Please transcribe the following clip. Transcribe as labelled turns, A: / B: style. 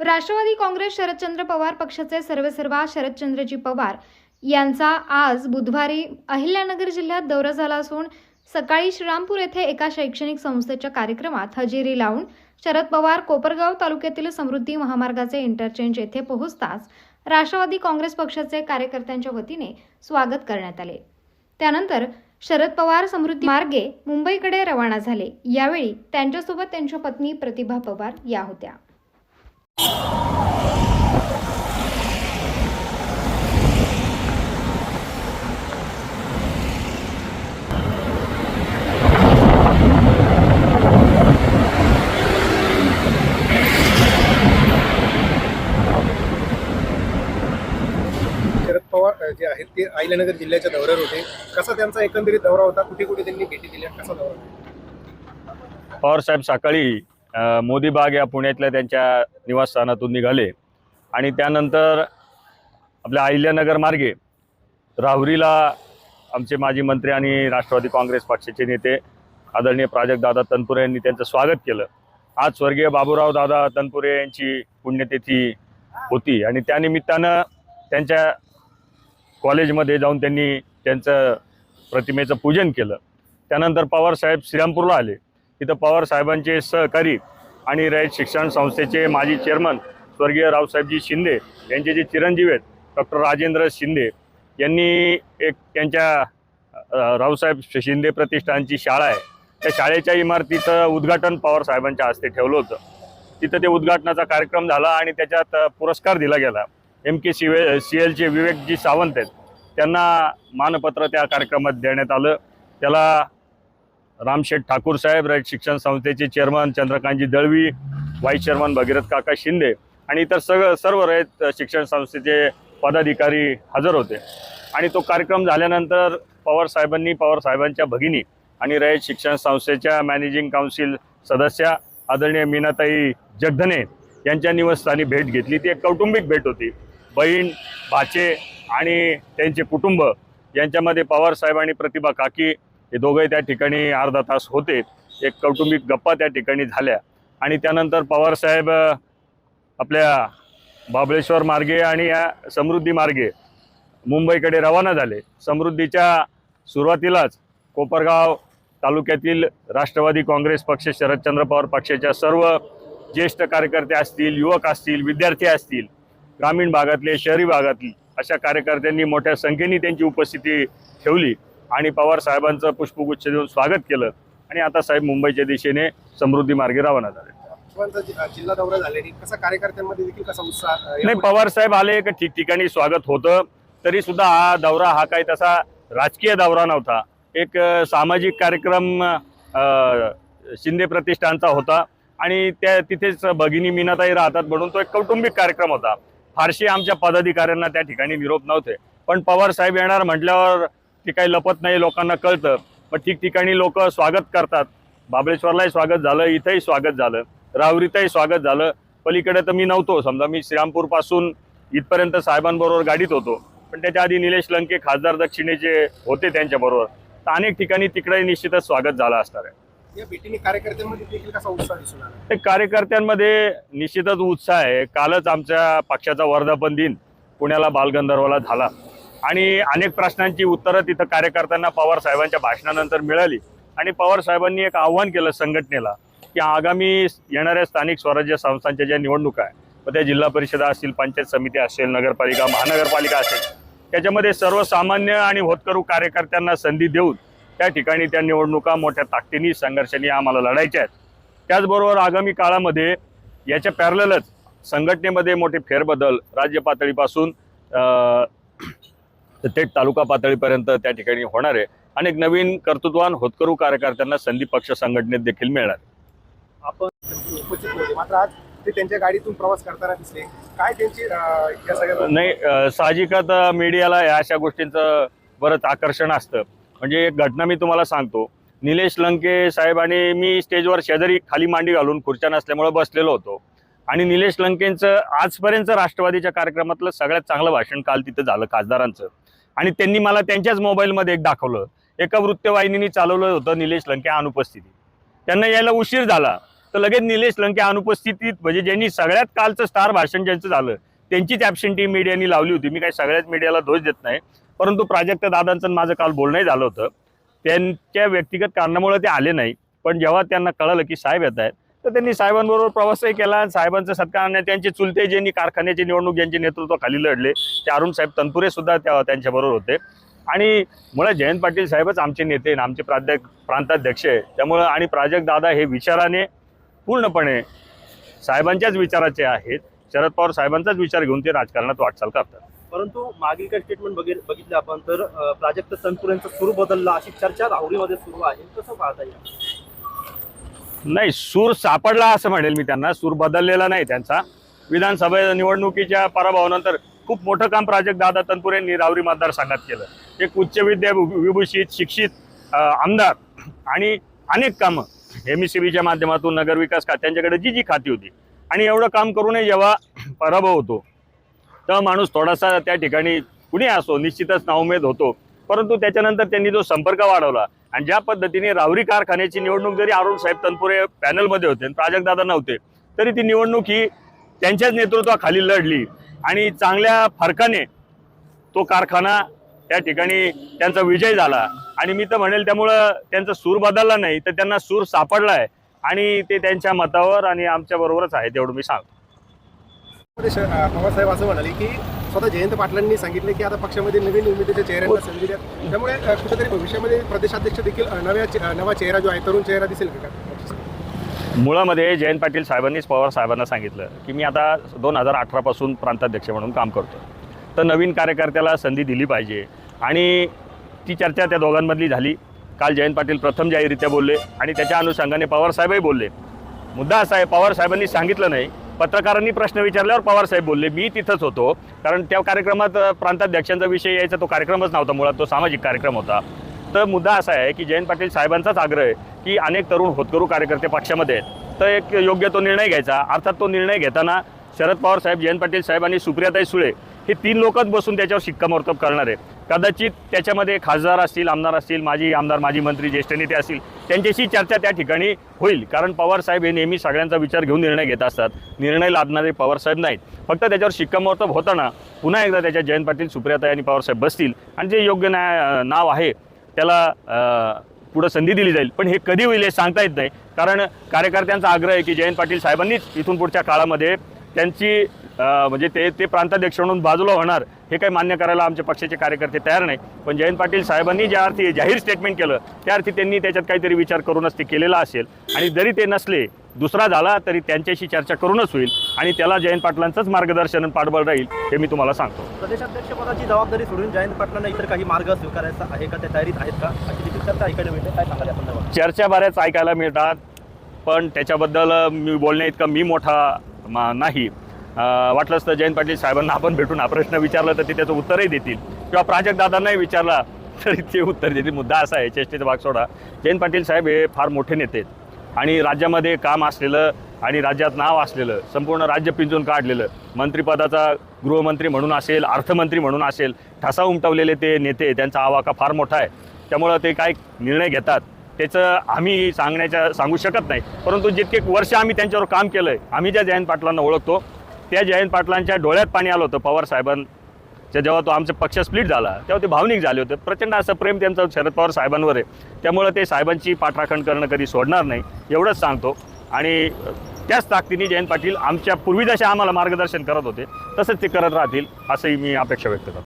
A: राष्ट्रवादी काँग्रेस शरदचंद्र पवार पक्षाचे सर्वेसर्वा शरदचंद्रजी पवार यांचा आज बुधवारी अहिल्यानगर जिल्ह्यात दौरा झाला असून सकाळी श्रीरामपूर येथे एका शैक्षणिक संस्थेच्या कार्यक्रमात हजेरी लावून शरद पवार कोपरगाव तालुक्यातील समृद्धी महामार्गाचे इंटरचेंज येथे पोहोचताच राष्ट्रवादी काँग्रेस पक्षाचे कार्यकर्त्यांच्या वतीने स्वागत करण्यात आले. त्यानंतर शरद पवार समृद्धी मार्गे मुंबईकडे रवाना झाले. यावेळी त्यांच्यासोबत त्यांच्या पत्नी प्रतिभा पवार या होत्या.
B: शरद पवार जे आहेत ते अहिल्यानगर जिल्ह्याच्या दौऱ्यावर होते. कसा त्यांचा एकंदरीत दौरा होता? कुठे कुठे त्यांनी भेटी दिल्या? कसा दौरा होता?
C: पवार साहेब सकाळी मोदी बाग या पुण्यातल्या त्यांच्या निवासस्थानातून निघाले. आणि त्यानंतर आपल्या अहिल्यानगर मार्गे राहुरीला आमचे माजी मंत्री आणि राष्ट्रवादी काँग्रेस पक्षाचे नेते आदरणीय प्राजक्तदादा तनपुरे यांनी त्यांचं स्वागत केलं. आज स्वर्गीय बाबूराव दादा तनपुरे यांची पुण्यतिथी होती आणि त्यानिमित्तानं त्यांच्या कॉलेजमध्ये जाऊन त्यांनी त्यांचं प्रतिमेचं पूजन केलं. त्यानंतर पवार साहेब श्रीरामपूरला आले. तिथं पवार साहेबांचे सहकारी आणि रयत शिक्षण संस्थेचे माजी चेअरमन स्वर्गीय रावसाहेबजी शिंदे यांचे जे चिरंजीव आहेत डॉक्टर राजेंद्र शिंदे यांनी एक त्यांच्या रावसाहेब शिंदे प्रतिष्ठानची शाळा आहे. त्या शाळेच्या इमारतीचं उद्घाटन पवार साहेबांच्या हस्ते ठेवलं होतं. तिथं ते उद्घाटनाचा कार्यक्रम झाला आणि त्याच्यात पुरस्कार दिला गेला. एम के सी सी एलचे विवेकजी सावंत आहेत. त्यांना मानपत्र त्या कार्यक्रमात देण्यात आलं. त्याला रामशेठ ठाकूर साहेब रयत शिक्षण संस्थेचे chairman Chandrakantji Dalvi vice chairman Bhagirath काका शिंदे आणि इतर सगळं सर्व रयत शिक्षण संस्थेचे पदाधिकारी हजर होते. आणि तो कार्यक्रम झाल्यानंतर पवार साहेबांनी पवार साहेबांच्या भगिनी आणि रयत शिक्षण संस्थेच्या मॅनेजिंग काउन्सिल सदस्या आदरणीय मीनाताई जगधने यांच्या निवासस्थानी भेट घेतली. ती एक कौटुंबिक भेट होती. बहीण भाचे आणि त्यांचे कुटुंब यांच्यामध्ये पवार साहेब आणि प्रतिभा काकी हे दोघंही त्या ठिकाणी अर्धा तास होते. एक कौटुंबिक गप्पा त्या ठिकाणी झाल्या. आणि त्यानंतर पवारसाहेब आपल्या बाबळेश्वर मार्गे आणि या समृद्धी मार्गे मुंबईकडे रवाना झाले. समृद्धीच्या सुरुवातीलाच कोपरगाव तालुक्यातील राष्ट्रवादी काँग्रेस पक्ष शरदचंद्र पवार पक्षाच्या सर्व ज्येष्ठ कार्यकर्ते असतील युवक असतील विद्यार्थी असतील ग्रामीण भागातले शहरी भागातील अशा कार्यकर्त्यांनी मोठ्या संख्येने त्यांची उपस्थिती ठेवली. आणि पवार साहेबांचं पुष्पगुच्छ देऊन स्वागत केलं. आणि आता साहेब मुंबईच्या दिशेने समृद्धी मार्गे रवाना झाले.
B: पवारांचा जि- अ, जिल्हा दौरा झाल्याने कसा कार्यकर्त्यांमध्ये देखील कसा उत्साह अ,
C: नाही पवार साहेब आले की ठिकठिकाणी स्वागत होतं. तरी सुद्धा हा दौरा हा काही तसा राजकीय दौरा नव्हता. एक सामाजिक कार्यक्रम शिंदे प्रतिष्ठानचा होता. आणि त्या तिथेच भगिनी मीनाताई राहतात म्हणून तो एक कौटुंबिक कार्यक्रम होता. फारशी आमच्या पदाधिकाऱ्यांना त्या ठिकाणी निरोप नव्हते. पण पवार साहेब येणार म्हटल्यावर ते काही लपत नाही लोकांना कळतं पण ठिकठिकाणी लोक स्वागत करतात. बाबळेश्वरलाही स्वागत झालं इथंही स्वागत झालं राहुरीतही स्वागत झालं. पलीकडे तर मी नव्हतो समजा मी श्रीरामपूरपासून इथपर्यंत साहेबांबरोबर गाडीत होतो. पण त्याच्या आधी निलेश लंके खासदार दक्षिणेचे होते त्यांच्याबरोबर तर अनेक ठिकाणी तिकडे निश्चितच स्वागत झालं असणार आहे. ते कार्यकर्त्यांमध्ये निश्चितच उत्साह आहे. कालच आमच्या पक्षाचा वर्धापन दिन पुण्याला बालगंधर्वला झाला. आणि अनेक प्रश्नांची उत्तरं तिथं कार्यकर्त्यांना पवार साहेबांच्या भाषणानंतर मिळाली. आणि पवार साहेबांनी एक आव्हान केलं संघटनेला की आगामी येणाऱ्या स्थानिक स्वराज्य संस्थांच्या ज्या निवडणुका आहे मग त्या जिल्हा परिषदा असतील पंचायत समिती असेल नगरपालिका महानगरपालिका असेल त्याच्यामध्ये सर्वसामान्य आणि होतकरू कार्यकर्त्यांना संधी देऊन त्या ठिकाणी त्या निवडणुका मोठ्या ताकदीने संघर्षाने आम्हाला लढायच्या आहेत. त्याचबरोबर आगामी काळामध्ये याच्या पॅरलच संघटनेमध्ये मोठे फेरबदल राज्य पातळीपासून अ, थेट तालुका पातळीपर्यंत त्या ठिकाणी होणार आहे. अनेक नवीन कर्तृत्वान होतकरू कार्यकर्त्यांना संधी पक्ष संघटनेत देखील मिळणार
B: आपण उपस्थित होते. मात्र आज ते त्यांच्या गाडीतून प्रवास करताना दिसले. काय त्यांची अ, या सगळ्या
C: नाही अ, मीडियाला या अशा गोष्टींचं बरंच आकर्षण असतं. म्हणजे एक घटना मी तुम्हाला सांगतो. निलेश लंके साहेब आणि मी स्टेजवर शेजारी खाली मांडी घालून खुर्च्या नसल्यामुळे बसलेलो होतो. आणि निलेश लंकेंचं आजपर्यंत राष्ट्रवादीच्या कार्यक्रमातलं सगळ्यात चांगलं भाषण काल तिथं झालं खासदारांचं. आणि त्यांनी मला त्यांच्याच मोबाईलमध्ये एक दाखवलं. एका वृत्तवाहिनीने चालवलं होतं निलेश लंके अनुपस्थिती त्यांना यायला उशीर झाला. तर लगेच निलेश लंके अनुपस्थितीत म्हणजे ज्यांनी सगळ्यात कालचं स्टार भाषण ज्यांचं झालं त्यांचीच ॲबसेंटी मीडियानी लावली होती. मी काही सगळ्याच मीडियाला दोष देत नाही. परंतु प्राजक्त दादांचं माझं काल बोलणंही झालं होतं. त्यांच्या व्यक्तिगत कारणामुळे ते आले नाही. पण जेव्हा त्यांना कळलं की साहेब येत आहेत तर त्यांनी साहेबांबरोबर प्रवासही केला. साहेबांच्या साहेबांचा त्यांचे चुलते ज्यांनी कारखान्याची निवडणूक ज्यांचे नेतृत्वाखाली लढले ते अरुण साहेब तनपुरे सुद्धा त्या त्यांच्याबरोबर होते. आणि मुळात जयंत पाटील साहेबच आमचे नेते आणि आमचे प्राध्याक प्रांताध्यक्ष आहे. त्यामुळं आणि प्राजक्त दादा हे विचाराने पूर्णपणे साहेबांच्याच विचाराचे आहेत. शरद पवार साहेबांचाच विचार घेऊन ते राजकारणात वाटचाल करतात.
D: परंतु मागील काही स्टेटमेंट बघितलं आपण तर प्राजक्त तनपुरेंचं सुरू बदलला अशी चर्चा राहुरीमध्ये सुरू आहे. कसं पाहता येईल?
C: नाही सूर सापडला असं म्हणेल मी त्यांना. सूर बदललेला नाही त्यांचा. विधानसभा निवडणुकीच्या पराभवानंतर खूप मोठं काम प्राजक्त दादा तनपुरे यांनी रावरी मतदारसंघात केलं. एक उच्च विद्या विभूषित शिक्षित आमदार आणि अनेक कामं एम सी बीच्या माध्यमातून नगरविकास खात त्यांच्याकडे जी जी खाती होती. आणि एवढं काम करूनही जेव्हा पराभव होतो. तर माणूस थोडासा त्या ठिकाणी कुणी असो निश्चितच नाउमेद होतो. परंतु त्याच्यानंतर त्यांनी जो संपर्क वाढवला आणि ज्या पद्धतीने रावरी कारखान्याची निवडणूक जरी अरुण साहेब तनपुरे पॅनलमध्ये होते आणि प्राजक्तदादा नव्हते तरी ती निवडणूक ही त्यांच्याच नेतृत्वाखाली लढली. आणि चांगल्या फरकाने तो कारखाना त्या ठिकाणी त्यांचा विजय झाला. आणि मी तर म्हणेल त्यामुळं त्यांचा सूर बदलला नाही तर त्यांना सूर सापडला आहे. आणि ते त्यांच्या मतावर आणि आमच्या बरोबरच आहे तेवढं मी सांगतो.
B: पवारसाहेब असं म्हणाले की स्वतः जयंत पाटलांनी सांगितले की आता पक्षामध्ये नवीन उमेदवाराच्या चेहऱ्यांना संधी द्या त्यामुळे कुठेतरी भविष्यामध्ये प्रदेशाध्यक्ष देखील नव्या नवा चेहरा जो आहे तरुण चेहरा दिसेल का?
C: मुळामध्ये जयंत पाटील साहेबांनीच पवार साहेबांना सांगितलं की मी आता दोन हजार अठरापासून प्रांताध्यक्ष म्हणून काम करतो. तर नवीन कार्यकर्त्याला संधी दिली पाहिजे. आणि ती चर्चा त्या दोघांमधली झाली. काल जयंत पाटील प्रथम जाहीररित्या बोलले आणि त्याच्या अनुषंगाने पवार साहेबही बोलले. मुद्दा असा आहे पवार साहेबांनी सांगितलं नाही पत्रकारांनी प्रश्न विचारल्यावर पवार साहेब बोलले मी तिथंच होतो. कारण त्या कार्यक्रमात प्रांताध्यक्षांचा विषय यायचा तो कार्यक्रमच नव्हता मुळात तो सामाजिक कार्यक्रम होता. तर मुद्दा असा आहे की जयंत पाटील साहेबांचाच आग्रह आहे की अनेक तरुण होतकरू कार्यकर्ते पक्षामध्ये आहेत. तर एक योग्य तो निर्णय घ्यायचा. अर्थात तो निर्णय घेताना शरद पवार साहेब जयंत पाटील साहेब आणि सुप्रियाताई सुळे हे तीन लोकच बसून त्याच्यावर शिक्कामोर्तब करणार आहे कदाचित त्याच्यामध्ये खासदार असतील आमदार असतील माजी आमदार माजी मंत्री ज्येष्ठ नेते असतील त्यांच्याशी चर्चा त्या ठिकाणी होईल. कारण पवार साहेब हे नेहमी सगळ्यांचा विचार घेऊन निर्णय घेत असतात. निर्णय लादणारे पवार साहेब नाहीत. फक्त त्याच्यावर शिक्कामोर्तब होताना पुन्हा एकदा त्याच्या जयंत पाटील सुप्रियाताई आणि पवार साहेब बसतील आणि जे योग्य ना नाव आहे त्याला पुढं संधी दिली जाईल. पण हे कधी होईल हे सांगता येत नाही. कारण कार्यकर्त्यांचा आग्रह आहे की जयंत पाटील साहेबांनीच इथून पुढच्या काळामध्ये त्यांची म्हणजे ते ते प्रांताध्यक्ष म्हणून बाजूला होणार. हे काही मान्य करायला आमच्या पक्षाचे कार्यकर्ते तयार नाही. पण जयंत पाटील साहेबांनी ज्या अर्थी जाहीर स्टेटमेंट केलं त्या अर्थी त्यांनी त्याच्यात काहीतरी विचार करूनच ते केलेला असेल. आणि जरी ते नसले दुसरा झाला तरी त्यांच्याशी चर्चा करूनच होईल आणि त्याला जयंत पाटलांचंच मार्गदर्शन पाठबळ राहील हे मी तुम्हाला सांगतो.
D: प्रदेशाध्यक्षपदाची जबाबदारी सोडून जयंत पाटलांना इतर काही मार्ग स्वीकारायचा आहे का? त्या तयारीत आहेत का? चर्चा ऐकायला मिळते. काय संदर्भात?
C: चर्चा बऱ्याच ऐकायला मिळतात पण त्याच्याबद्दल मी बोलण्या इतका मी मोठा मा- नाही. वाटलंच तर जयंत पाटील साहेबांना आपण भेटून हा प्रश्न विचारला तर ते त्याचं उत्तरही देतील. किंवा प्राजक्त दादांनाही विचारला तरी ते उत्तर देतील. मुद्दा असा आहे चेष्टेचा भाग सोडा. जयंत पाटील साहेब हे फार मोठे नेते आहेत. आणि राज्यामध्ये काम असलेलं आणि राज्यात नाव असलेलं संपूर्ण राज्य पिंजून काढलेलं मंत्रिपदाचा गृहमंत्री म्हणून असेल अर्थमंत्री म्हणून असेल ठसा उमटवलेले ते नेते त्यांचा आवाका फार मोठा आहे. त्यामुळं ते काय निर्णय घेतात. त्याचं आम्ही सांगण्याच्या सांगू शकत नाही. परंतु जितके वर्ष आम्ही त्यांच्यावर काम केलं आहे आम्ही ज्या जयंत पाटलांना ओळखतो त्या जयंत पाटलांच्या डोळ्यात पाणी आलं होतं पवार साहेबांच्या. जेव्हा तो आमचा पक्ष स्प्लिट झाला तेव्हा ते भावनिक झाले होते. प्रचंड असं प्रेम त्यांचं शरद पवार साहेबांवर आहे. त्यामुळं ते साहेबांची पाठराखण करणं कधी सोडणार नाही एवढंच सांगतो. आणि त्याच ताकदीने जयंत पाटील आमच्या पूर्वी जसे आम्हाला मार्गदर्शन करत होते तसंच ते करत राहतील असंही मी अपेक्षा व्यक्त करतो.